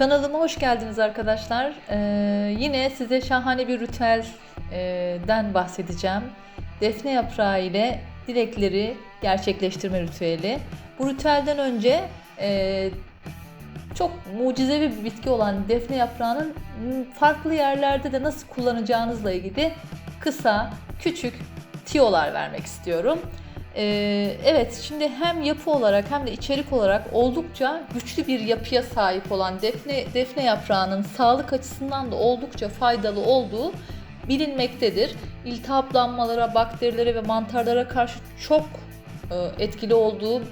Kanalıma hoş geldiniz arkadaşlar. Ee, yine size şahane bir ritüelden bahsedeceğim. Defne yaprağı ile dilekleri gerçekleştirme ritüeli. Bu ritüelden önce e, çok mucizevi bir bitki olan defne yaprağının farklı yerlerde de nasıl kullanacağınızla ilgili kısa, küçük tiyolar vermek istiyorum. Ee, evet şimdi hem yapı olarak hem de içerik olarak oldukça güçlü bir yapıya sahip olan defne, defne yaprağının sağlık açısından da oldukça faydalı olduğu bilinmektedir. İltihaplanmalara, bakterilere ve mantarlara karşı çok e, etkili olduğu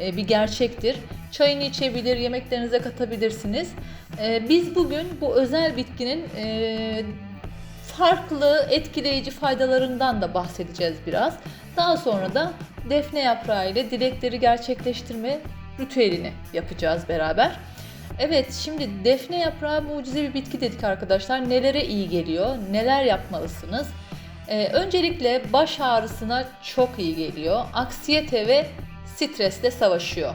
e, bir gerçektir. Çayını içebilir, yemeklerinize katabilirsiniz. E, biz bugün bu özel bitkinin farklı etkileyici faydalarından da bahsedeceğiz biraz. Daha sonra da defne yaprağı ile dilekleri gerçekleştirme ritüelini yapacağız beraber. Evet şimdi defne yaprağı mucize bir bitki dedik arkadaşlar. Nelere iyi geliyor? Neler yapmalısınız? Ee, öncelikle baş ağrısına çok iyi geliyor. Aksiyete ve stresle savaşıyor.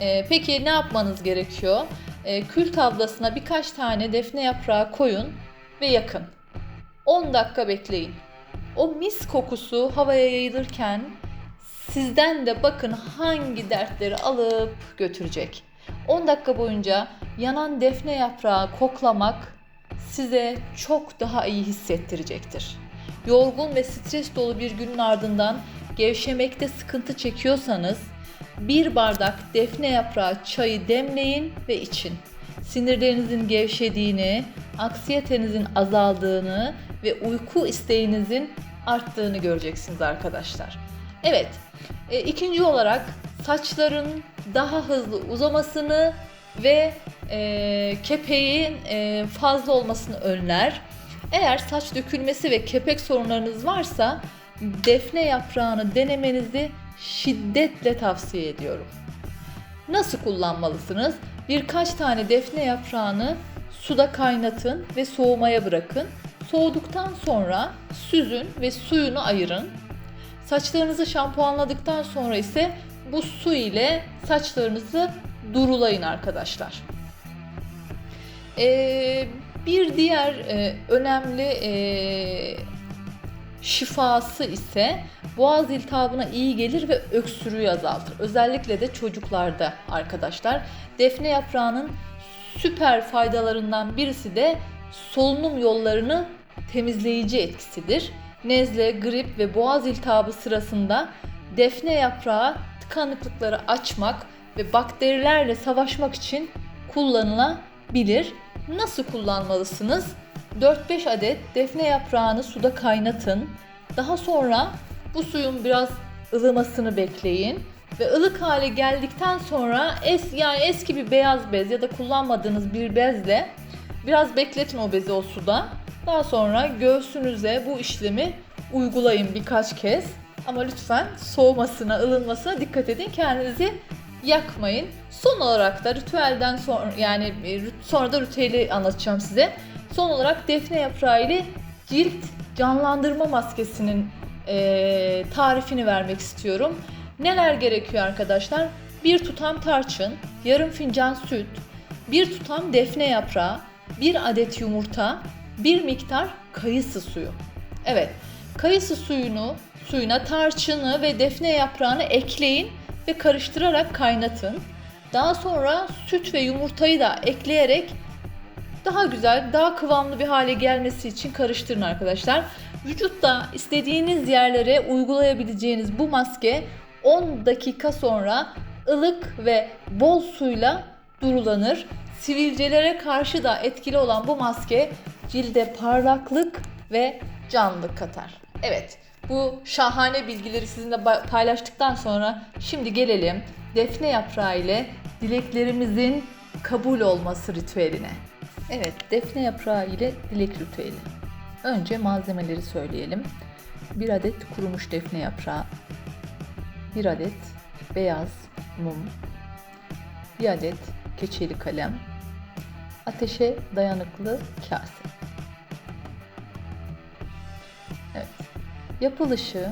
Ee, peki ne yapmanız gerekiyor? Ee, kül tablasına birkaç tane defne yaprağı koyun ve yakın. 10 dakika bekleyin. O mis kokusu havaya yayılırken sizden de bakın hangi dertleri alıp götürecek. 10 dakika boyunca yanan defne yaprağı koklamak size çok daha iyi hissettirecektir. Yorgun ve stres dolu bir günün ardından gevşemekte sıkıntı çekiyorsanız bir bardak defne yaprağı çayı demleyin ve için. Sinirlerinizin gevşediğini, aksiyetenizin azaldığını ve uyku isteğinizin arttığını göreceksiniz arkadaşlar. Evet, e, ikinci olarak saçların daha hızlı uzamasını ve e, kepeğin e, fazla olmasını önler. Eğer saç dökülmesi ve kepek sorunlarınız varsa defne yaprağını denemenizi şiddetle tavsiye ediyorum. Nasıl kullanmalısınız? Birkaç tane defne yaprağını suda kaynatın ve soğumaya bırakın. Soğuduktan sonra süzün ve suyunu ayırın. Saçlarınızı şampuanladıktan sonra ise bu su ile saçlarınızı durulayın arkadaşlar. Ee, bir diğer e, önemli e, şifası ise boğaz iltihabına iyi gelir ve öksürüğü azaltır. Özellikle de çocuklarda arkadaşlar. Defne yaprağının süper faydalarından birisi de solunum yollarını temizleyici etkisidir. Nezle, grip ve boğaz iltihabı sırasında defne yaprağı tıkanıklıkları açmak ve bakterilerle savaşmak için kullanılabilir. Nasıl kullanmalısınız? 4-5 adet defne yaprağını suda kaynatın. Daha sonra bu suyun biraz ılımasını bekleyin ve ılık hale geldikten sonra es yani eski bir beyaz bez ya da kullanmadığınız bir bezle biraz bekletin o bezi o suda. Daha sonra göğsünüze bu işlemi uygulayın birkaç kez. Ama lütfen soğumasına, ılınmasına dikkat edin. Kendinizi yakmayın. Son olarak da ritüelden sonra yani e, sonra da ritüeli anlatacağım size. Son olarak defne yaprağı ile cilt canlandırma maskesinin e, tarifini vermek istiyorum. Neler gerekiyor arkadaşlar? Bir tutam tarçın, yarım fincan süt, bir tutam defne yaprağı, bir adet yumurta, bir miktar kayısı suyu. Evet, kayısı suyunu, suyuna tarçını ve defne yaprağını ekleyin ve karıştırarak kaynatın. Daha sonra süt ve yumurtayı da ekleyerek daha güzel, daha kıvamlı bir hale gelmesi için karıştırın arkadaşlar. Vücutta istediğiniz yerlere uygulayabileceğiniz bu maske 10 dakika sonra ılık ve bol suyla durulanır. Sivilcelere karşı da etkili olan bu maske cilde parlaklık ve canlılık katar. Evet, bu şahane bilgileri sizinle paylaştıktan sonra şimdi gelelim defne yaprağı ile dileklerimizin kabul olması ritüeline. Evet, defne yaprağı ile dilek ritüeli. Önce malzemeleri söyleyelim. Bir adet kurumuş defne yaprağı, bir adet beyaz mum, bir adet keçeli kalem, ateşe dayanıklı kase. Evet. Yapılışı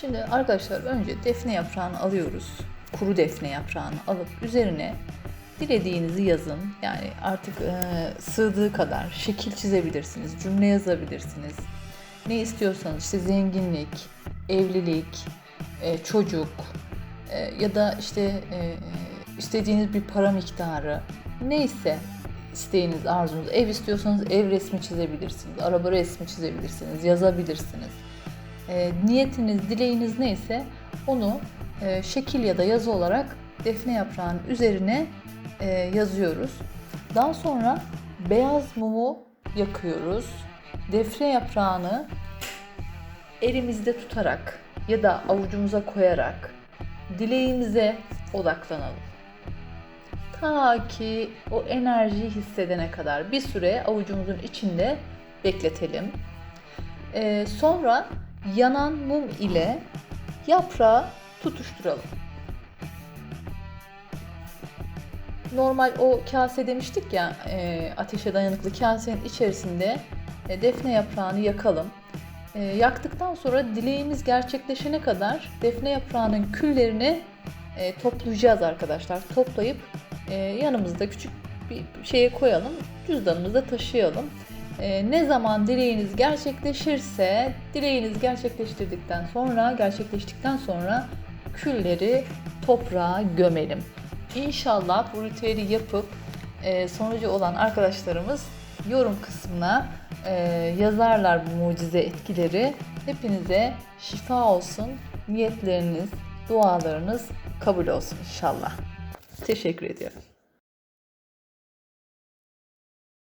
Şimdi arkadaşlar önce defne yaprağını alıyoruz. Kuru defne yaprağını alıp üzerine dilediğinizi yazın. Yani artık e, sığdığı kadar şekil çizebilirsiniz, cümle yazabilirsiniz. Ne istiyorsanız işte zenginlik, evlilik, e, çocuk e, ya da işte e, istediğiniz bir para miktarı neyse isteğiniz, arzunuz. Ev istiyorsanız ev resmi çizebilirsiniz, araba resmi çizebilirsiniz, yazabilirsiniz. E, niyetiniz, dileğiniz neyse onu e, şekil ya da yazı olarak defne yaprağının üzerine e, yazıyoruz. Daha sonra beyaz mumu yakıyoruz. Defne yaprağını elimizde tutarak ya da avucumuza koyarak dileğimize odaklanalım. Ta ki o enerjiyi hissedene kadar bir süre avucumuzun içinde bekletelim. Ee, sonra yanan mum ile yaprağı tutuşturalım. Normal o kase demiştik ya e, ateşe dayanıklı kasenin içerisinde e, defne yaprağını yakalım. E, yaktıktan sonra dileğimiz gerçekleşene kadar defne yaprağının küllerini e, toplayacağız arkadaşlar. Toplayıp e, yanımızda küçük bir şeye koyalım, cüzdanımızda taşıyalım. E, ne zaman dileğiniz gerçekleşirse, dileğiniz gerçekleştirdikten sonra, gerçekleştikten sonra külleri toprağa gömelim. İnşallah bu ritüeli yapıp e, sonucu olan arkadaşlarımız yorum kısmına e, yazarlar bu mucize etkileri. Hepinize şifa olsun. Niyetleriniz, dualarınız kabul olsun inşallah. Teşekkür ediyorum.